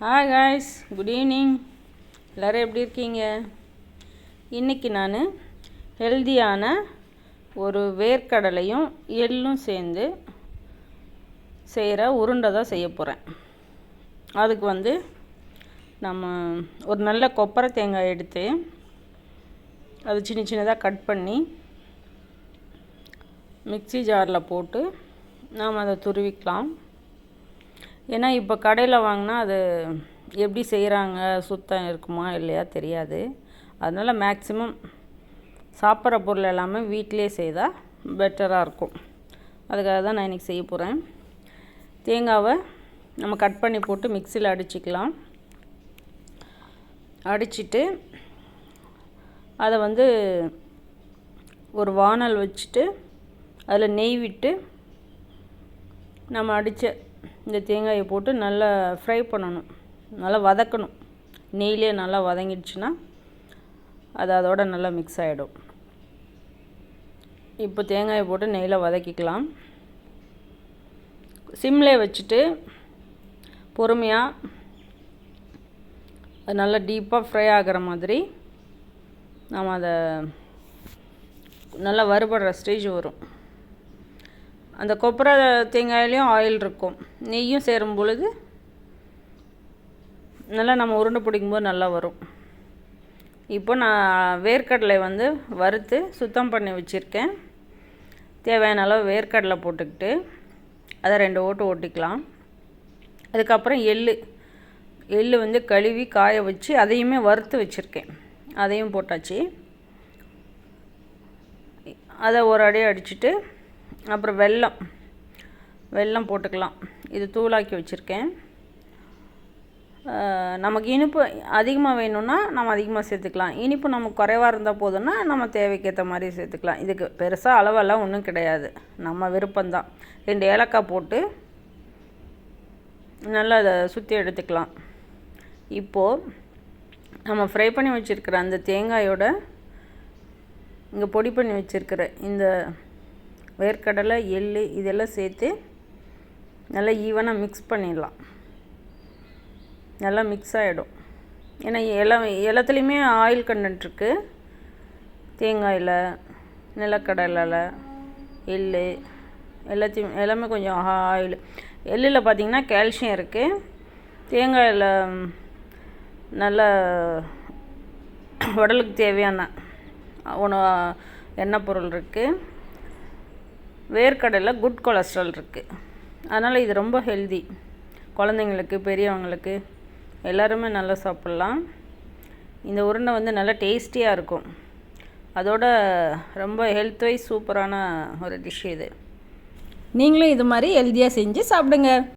Hi guys good evening எல்லோரும் எப்படி இருக்கீங்க? இன்றைக்கி நான் ஹெல்தியான ஒரு வேர்க்கடலையும் எள்ளும் சேர்ந்து செய்கிற உருண்டை தான் செய்ய போகிறேன் அதுக்கு வந்து நம்ம ஒரு நல்ல கொப்பரை தேங்காய் எடுத்து அது சின்ன சின்னதாக கட் பண்ணி மிக்ஸி ஜாரில் போட்டு நாம் அதை துருவிக்கலாம். ஏன்னா இப்போ கடையில் வாங்கினா அது எப்படி செய்கிறாங்க சுத்தம் இருக்குமா இல்லையா தெரியாது. அதனால் மேக்ஸிமம் சாப்பிட்ற பொருள் எல்லாமே வீட்டிலே செய்தால் பெட்டராக இருக்கும். அதுக்காக தான் நான் இன்றைக்கி செய்ய போகிறேன் தேங்காவை நம்ம கட் பண்ணி போட்டு மிக்சியில் அடிச்சிக்கலாம். அடிச்சிட்டு அதை வந்து ஒரு வானல் வச்சுட்டு அதில் நெய் விட்டு நம்ம அடித்த இந்த தேங்காயை போட்டு நல்லா ஃப்ரை பண்ணணும். நல்லா வதக்கணும். நெய்லேயே நல்லா வதங்கிடுச்சுன்னா அது அதோட நல்லா மிக்ஸ் ஆகிடும் இப்போ தேங்காயை போட்டு நெய்யில் வதக்கிக்கலாம். சிம்லே வச்சுட்டு பொறுமையாக அது நல்லா டீப்பாக ஃப்ரை ஆகிற மாதிரி நம்ம அதை நல்லா வறுபடுற ஸ்டேஜ் வரும். அந்த கொப்பரை தேங்காயிலையும் ஆயில் இருக்கும். நெய்யும் சேரும் பொழுது நல்லா நம்ம உருண்டை பிடிக்கும்போது நல்லா வரும். இப்போ நான் வேர்க்கடலை வந்து வறுத்து சுத்தம் பண்ணி வச்சுருக்கேன். தேவையான அளவு வேர்க்கடலை போட்டுக்கிட்டு அதை ரெண்டு ஓட்டு ஓட்டிக்கலாம். அதுக்கப்புறம் எள் எள் வந்து கழுவி காய வச்சு அதையுமே வறுத்து வச்சுருக்கேன். அதையும் போட்டாச்சு. அதை ஒரு அடி அடிச்சுட்டு அப்புறம் வெல்லம். வெல்லம் போட்டுக்கலாம். இது தூளாக்கி வச்சுருக்கேன். நமக்கு இனிப்பு அதிகமாக வேணும்னா நம்ம அதிகமாக சேர்த்துக்கலாம். இனிப்பு நமக்கு குறைவாக இருந்தால் போதும்னா நம்ம தேவைக்கேற்ற மாதிரி சேர்த்துக்கலாம். இதுக்கு பெருசாக அளவெல்லாம் ஒன்றும் கிடையாது. நம்ம விருப்பம்தான். ரெண்டு ஏலக்காய் போட்டு நல்லா அதை சுற்றி எடுத்துக்கலாம். இப்போது நம்ம ஃப்ரை பண்ணி வச்சுருக்கிற அந்த தேங்காயோட இங்கே பொடி பண்ணி வச்சுருக்கிற இந்த வேர்க்கடலை எள் இதெல்லாம் சேர்த்து நல்லா ஈவனாக மிக்ஸ் பண்ணிடலாம். நல்லா மிக்ஸ் ஆகிடும் ஏன்னா எல்லா எல்லாத்துலேயுமே ஆயில் கண்டென்ட் இருக்குது தேங்காயில் நிலக்கடலில் எள் எல்லாத்தையும் எல்லாமே கொஞ்சம் ஆயில் எள்ளில் பார்த்திங்கன்னா கால்சியம் இருக்குது தேங்காயில் நல்ல உடலுக்கு தேவையான உணவு எண்ணெய் பொருள் இருக்குது வேர்க்கடலில் குட் கொலஸ்ட்ரால் இருக்குது அதனால் இது ரொம்ப ஹெல்தி குழந்தைங்களுக்கு பெரியவங்களுக்கு எல்லாருமே நல்லா சாப்பிட்லாம். இந்த உருண்டை வந்து நல்லா டேஸ்டியாக இருக்கும். அதோட ரொம்ப ஹெல்த் வைஸ் சூப்பரான ஒரு டிஷ் இது. நீங்களும் இது மாதிரி ஹெல்த்தியாக செஞ்சு சாப்பிடுங்க.